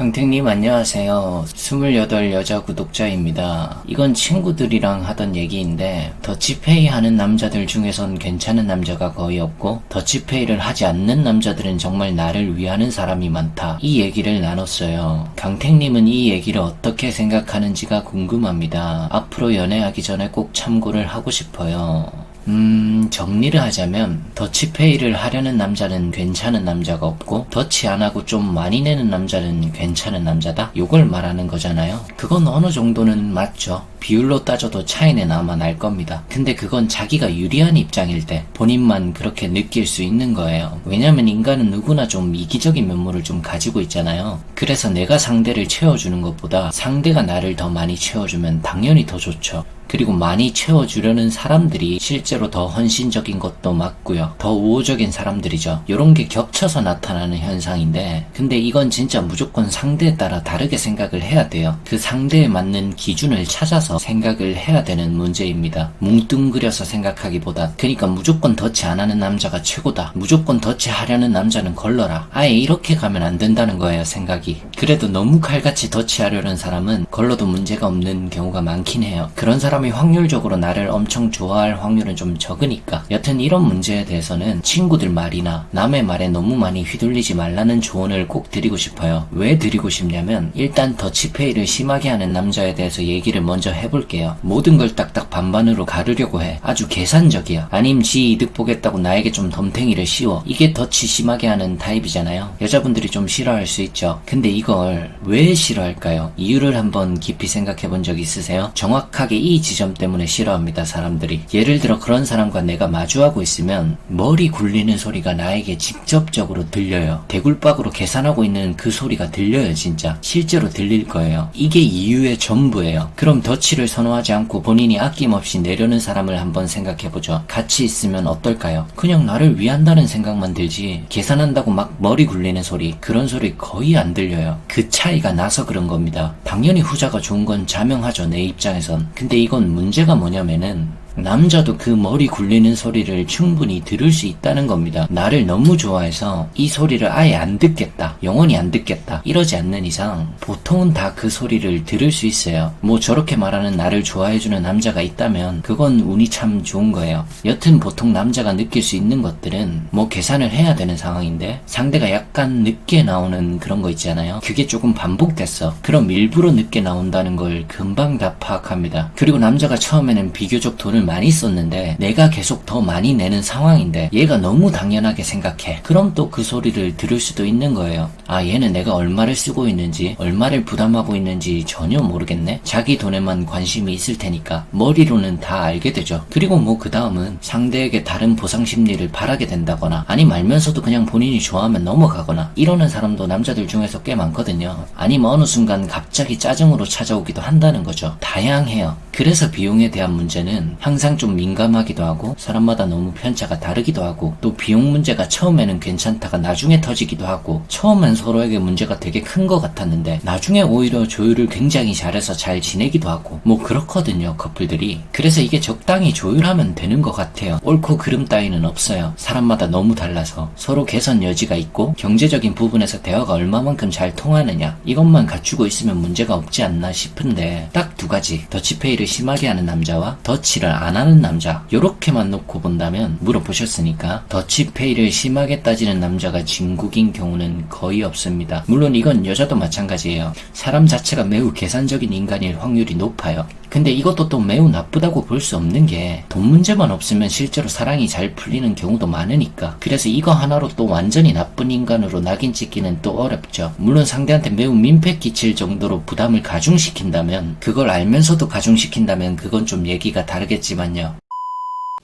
강택님 안녕하세요. 28 여자 구독자입니다. 이건 친구들이랑 하던 얘기인데 더치페이 하는 남자들 중에선 괜찮은 남자가 거의 없고 더치페이를 하지 않는 남자들은 정말 나를 위하는 사람이 많다. 이 얘기를 나눴어요. 강택님은 이 얘기를 어떻게 생각하는지가 궁금합니다. 앞으로 연애하기 전에 꼭 참고를 하고 싶어요. 음, 정리를 하자면, 더치페이를 하려는 남자는 괜찮은 남자가 없고, 더치 안 하고 좀 많이 내는 남자는 괜찮은 남자다? 요걸 말하는 거잖아요. 그건 어느 정도는 맞죠. 비율로 따져도 차이는 아마 날 겁니다. 근데 그건 자기가 유리한 입장일 때, 본인만 그렇게 느낄 수 있는 거예요. 왜냐면 인간은 누구나 좀 이기적인 면모를 좀 가지고 있잖아요. 그래서 내가 상대를 채워주는 것보다 상대가 나를 더 많이 채워주면 당연히 더 좋죠. 그리고 많이 채워주려는 사람들이 실제로 더 헌신적인 것도 맞고요. 더 우호적인 사람들이죠. 이런 게 겹쳐서 나타나는 현상인데, 근데 이건 진짜 무조건 상대에 따라 다르게 생각을 해야 돼요. 그 상대에 맞는 기준을 찾아서 생각을 해야 되는 문제입니다. 뭉뚱그려서 생각하기보다, 그러니까 무조건 덧치 안 하는 남자가 최고다. 무조건 덧치 하려는 남자는 걸러라. 아예 이렇게 가면 안 된다는 거예요, 생각이. 그래도 너무 칼같이 덧치 하려는 사람은 걸러도 문제가 없는 경우가 많긴 해요. 그런 사람 사람이 확률적으로 나를 엄청 좋아할 확률은 좀 적으니까 여튼 이런 문제에 대해서는 친구들 말이나 남의 말에 너무 많이 휘둘리지 말라는 조언을 꼭 드리고 싶어요. 왜 드리고 싶냐면 일단 더치페이를 심하게 하는 남자에 대해서 얘기를 먼저 해볼게요. 모든 걸 딱딱 반반으로 가르려고 해. 아주 계산적이야. 아님 지 이득 보겠다고 나에게 좀 덤탱이를 씌워. 이게 더치 심하게 하는 타입이잖아요. 여자분들이 좀 싫어할 수 있죠. 근데 이걸 왜 싫어할까요? 이유를 한번 깊이 생각해 본 적 있으세요? 정확하게 이 지점 때문에 싫어합니다, 사람들이. 예를 들어 그런 사람과 내가 마주하고 있으면 머리 굴리는 소리가 나에게 직접적으로 들려요. 대굴박으로 계산하고 있는 그 소리가 들려요, 진짜. 실제로 들릴 거예요. 이게 이유의 전부예요. 그럼 덫치를 선호하지 않고 본인이 아낌없이 내려는 사람을 한번 생각해보죠. 같이 있으면 어떨까요? 그냥 나를 위한다는 생각만 들지 계산한다고 막 머리 굴리는 소리 그런 소리 거의 안 들려요. 그 차이가 나서 그런 겁니다. 당연히 후자가 좋은 건 자명하죠, 내 입장에선. 근데 이건 문제가 뭐냐면은 남자도 그 머리 굴리는 소리를 충분히 들을 수 있다는 겁니다. 나를 너무 좋아해서 이 소리를 아예 안 듣겠다. 영원히 안 듣겠다. 이러지 않는 이상 보통은 다 그 소리를 들을 수 있어요. 뭐 저렇게 말하는 나를 좋아해주는 남자가 있다면 그건 운이 참 좋은 거예요. 여튼 보통 남자가 느낄 수 있는 것들은 뭐 계산을 해야 되는 상황인데 상대가 약간 늦게 나오는 그런 거 있잖아요. 그게 조금 반복됐어. 그럼 일부러 늦게 나온다는 걸 금방 다 파악합니다. 그리고 남자가 처음에는 비교적 돈을 많이 썼는데 내가 계속 더 많이 내는 상황인데 얘가 너무 당연하게 생각해. 그럼 또 그 소리를 들을 수도 있는 거예요. 아 얘는 내가 얼마를 쓰고 있는지 얼마를 부담하고 있는지 전혀 모르겠네. 자기 돈에만 관심이 있을 테니까 머리로는 다 알게 되죠. 그리고 뭐 그 다음은 상대에게 다른 보상 심리를 바라게 된다거나 아니 말면서도 그냥 본인이 좋아하면 넘어가거나 이러는 사람도 남자들 중에서 꽤 많거든요. 아니면 어느 순간 갑자기 짜증으로 찾아오기도 한다는 거죠. 다양해요. 그래서 비용에 대한 문제는 항상 좀 민감하기도 하고 사람마다 너무 편차가 다르기도 하고 또 비용 문제가 처음에는 괜찮다가 나중에 터지기도 하고 처음엔 서로에게 문제가 되게 큰 것 같았는데 나중에 오히려 조율을 굉장히 잘해서 잘 지내기도 하고 뭐 그렇거든요 커플들이. 그래서 이게 적당히 조율하면 되는 것 같아요. 옳고 그름 따위는 없어요. 사람마다 너무 달라서 서로 개선 여지가 있고 경제적인 부분에서 대화가 얼마만큼 잘 통하느냐 이것만 갖추고 있으면 문제가 없지 않나 싶은데 딱 두 가지 더치페이를 심하게 하는 남자와 더치를 안 하는 남자 요렇게만 놓고 본다면 물어보셨으니까 더치페이를 심하게 따지는 남자가 진국인 경우는 거의 없습니다. 물론 이건 여자도 마찬가지예요. 사람 자체가 매우 계산적인 인간일 확률이 높아요. 근데 이것도 또 매우 나쁘다고 볼 수 없는 게 돈 문제만 없으면 실제로 사랑이 잘 풀리는 경우도 많으니까 그래서 이거 하나로 또 완전히 나쁜 인간으로 낙인 찍기는 또 어렵죠. 물론 상대한테 매우 민폐 끼칠 정도로 부담을 가중시킨다면 그걸 알면서도 가중시킨다면 그건 좀 얘기가 다르겠지만요.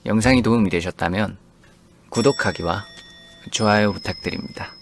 영상이 도움이 되셨다면 구독하기와 좋아요 부탁드립니다.